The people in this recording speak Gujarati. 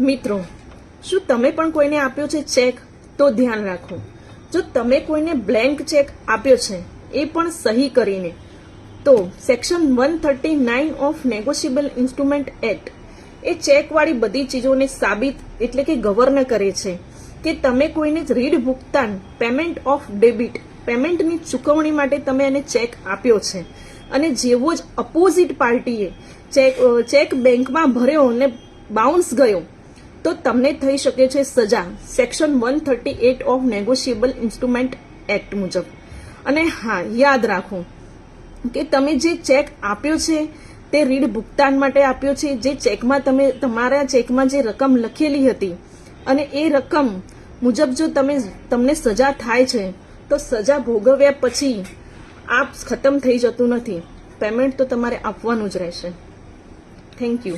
મિત્રો, શું તમે પણ કોઈને આપ્યો છે ચેક? તો ધ્યાન રાખો. જો તમે કોઈને બ્લેન્ક ચેક આપ્યો છે, એ પણ સહી કરીને. તો section one thirty nine of negotiable instrument act એ ચેકવાળી બધી ચીજોને સાબિત એટલે કે ગવર્ન કરે છે કે તમે કોઈને રીડ ભુગતાન પેમેન્ટ ઓફ ડેબિટ પેમેન્ટની ચૂકવણી માટે તમે એને ચેક આપ્યો છે. અને જેવો જ અપોઝિટ પાર્ટીએ ચેક ચેક બેંકમાં ભર્યો અને બાઉન્સ ગયો તો તમને થઈ શકે છે સજા. Section one thirty eight of negotiable instrument act મુજબ. અને હા, યાદ રાખો કે તમે જે ચેક આપ્યો છે તે રીડ ભુગતાન માટે આપ્યો છે. જે ચેકમાં તમે, તમારા ચેકમાં જે રકમ લખેલી હતી અને એ રકમ મુજબ જો તમે, તમને સજા થાય છે, તો સજા ભોગવ્યા પછી આપ ખતમ થઈ જતું નથી. પેમેન્ટ તો તમારે આપવાનું જ રહેશે. Thank you